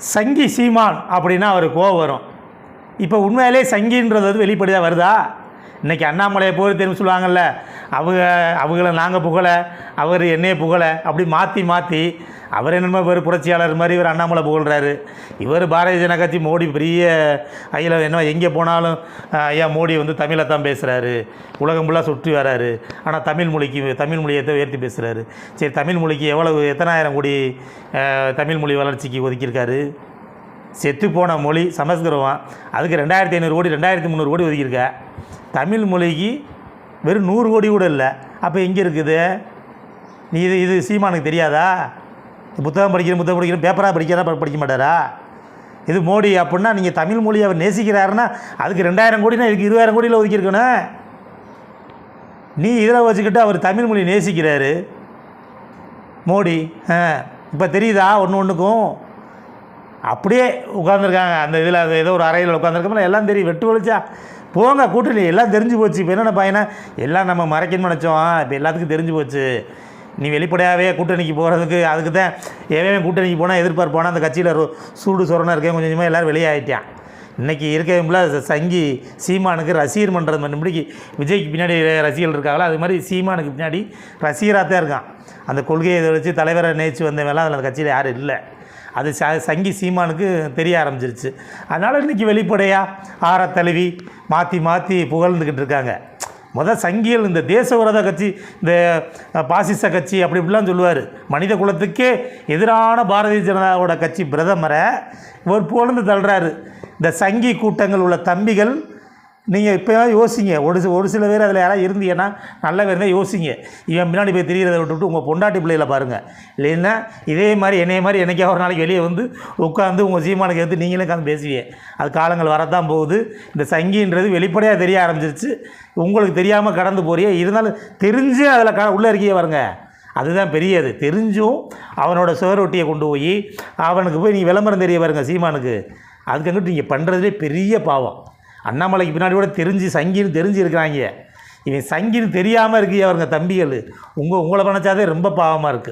சங்கி சீமான் அப்படின்னா அவர் கோவம் வரும். இப்போ உண்மையிலே சங்கின்றது வந்து வெளிப்படையாக வருதா? இன்றைக்கி அண்ணாமலையை போய் தெரியும் சொல்லுவாங்கல்ல அவங்க அவங்கள நாங்கள் புகழ அவர் என்னையே புகழ அப்படி மாற்றி மாற்றி அவர் என்னமோ இவர் புரட்சியாளர் மாதிரி இவர் அண்ணாமலை புகழ்கிறாரு இவர் பாரதிய ஜனதா கட்சி மோடி பெரிய ஐயில் என்ன எங்கே போனாலும் ஐயா மோடி வந்து தமிழை தான் பேசுகிறாரு உலகம் ஃபுல்லாக சுற்றி வராரு. ஆனால் தமிழ் மொழிக்கு தமிழ் மொழியை தான் உயர்த்தி பேசுகிறாரு சரி தமிழ் மொழிக்கு எவ்வளவு எத்தனாயிரம் கோடி தமிழ் மொழி வளர்ச்சிக்கு ஒதுக்கியிருக்காரு? செத்து போன மொழி சமஸ்கிருதம். அதுக்கு ரெண்டாயிரத்தி ஐநூறு கோடி ரெண்டாயிரத்தி முந்நூறு கோடி ஒதுக்கியிருக்க? தமிழ் மொழிக்கு வெறும் நூறு கோடி கூட இல்லை. அப்போ எங்கே இருக்குது? நீ இது இது சீமானுக்கு தெரியாதா? புத்தகம் படிக்கிற புத்தகம் படிக்கிற பேப்பராக படிக்கிறதா படிக்க மாட்டாரா? இது மோடி அப்படின்னா நீங்கள் தமிழ் மொழியை அவர் நேசிக்கிறாருன்னா அதுக்கு ரெண்டாயிரம் கோடினா இதுக்கு இருபதாயிரம் கோடியில் ஒதுக்கியிருக்கணும். நீ இதில் வச்சுக்கிட்டு அவர் தமிழ் மொழி நேசிக்கிறாரு. மோடி ஆ இப்போ தெரியுதா ஒன்று ஒன்றுக்கும் அப்படியே உட்காந்துருக்காங்க அந்த இதில் அது ஏதோ ஒரு அறையில் உட்காந்துருக்கோம்ல எல்லாம் தெரியும். வெட்டு வலிச்சா போங்க கூட்டணி. எல்லாம் தெரிஞ்சு போச்சு. இப்போ என்னென்ன பையனை எல்லாம் நம்ம மறைக்கணும்னு நினச்சோம். இப்போ எல்லாத்துக்கும் தெரிஞ்சு போச்சு. நீ வெளிப்படையாகவே கூட்டணிக்கு போகிறதுக்கு அதுக்கு தான் எவன் கூட்டணிக்கு போனால் எதிர்பார்ப்பானா அந்த கட்சியில் சூடு சொரணம் இருக்கேன் கொஞ்சம் கொஞ்சமாக எல்லோரும் வெளியாகிட்டான் இன்றைக்கி இருக்கவங்கள சங்கி சீமானுக்கு ரசிகர் பண்ணுறது மறுபடிக்கு விஜய்க்கு பின்னாடி ரசிகர்கள் இருக்காங்களோ? அது மாதிரி சீமானுக்கு பின்னாடி ரசிகராக தான் இருக்கான். அந்த கொள்கையை இதை வச்சு தலைவரை நேச்சு வந்தவங்கலாம் அதில் அந்த கட்சியில் யாரும் இல்லை. அது ச சங்கி சீமானுக்கு தெரிய ஆரம்பிச்சிருச்சு. அதனால் இன்றைக்கி வெளிப்படையாக ஆற தழுவி மாற்றி மாற்றி புகழ்ந்துக்கிட்டு இருக்காங்க. முதல் சங்கியல் இந்த தேச விரோத கட்சி இந்த பாசிச கட்சி அப்படி இப்படிலாம் சொல்லுவார். மனித குலத்துக்கே எதிரான பாரதிய ஜனதாவோட கட்சி பிரதமரை இவர் புகழ்ந்து தள்ளுறாரு. இந்த சங்கி கூட்டங்கள் உள்ள தம்பிகள் நீங்கள் இப்போ யோசிங்க. ஒரு ஒரு சில பேர் அதில் யாராவது இருந்தீங்கன்னா நல்ல பேர் யோசிங்க. இவன் பின்னாடி போய் தெரிகிறத விட்டுவிட்டு உங்கள் பொண்டாட்டி பிள்ளைகளை பாருங்கள் இல்லைன்னா இதே மாதிரி என்னைய மாதிரி என்னைக்கா ஒரு நாளைக்கு வெளியே வந்து உட்காந்து உங்கள் சீமானுக்கு எடுத்து நீங்களும் உட்காந்து பேசுவீங்க. அது காலங்கள் வரதான் போகுது. இந்த சங்கின்றது வெளிப்படையாக தெரிய ஆரம்பிச்சிருச்சு. உங்களுக்கு தெரியாமல் கடந்து போறியே. இருந்தாலும் தெரிஞ்சு அதில் க உள்ளே இருக்கியே வருங்க அதுதான் பெரியது. தெரிஞ்சும் அவனோட சுவரொட்டியை கொண்டு போய் அவனுக்கு போய் நீங்கள் விளம்பரம் தெரிய பாருங்கள் சீமானுக்கு. அதுக்கு அதுக்கங்கிட்டு நீங்கள் பண்ணுறதுலே பெரிய பாவம். அண்ணாமலைக்கு பின்னாடி கூட தெரிஞ்சு சங்கின்னு தெரிஞ்சு இருக்கிறாங்க இவன் சங்கின்னு தெரியாமல் இருக்கீங்க அவருங்க தம்பிகள். உங்கள் உங்களை நினச்சாதே ரொம்ப பாவமாக இருக்குது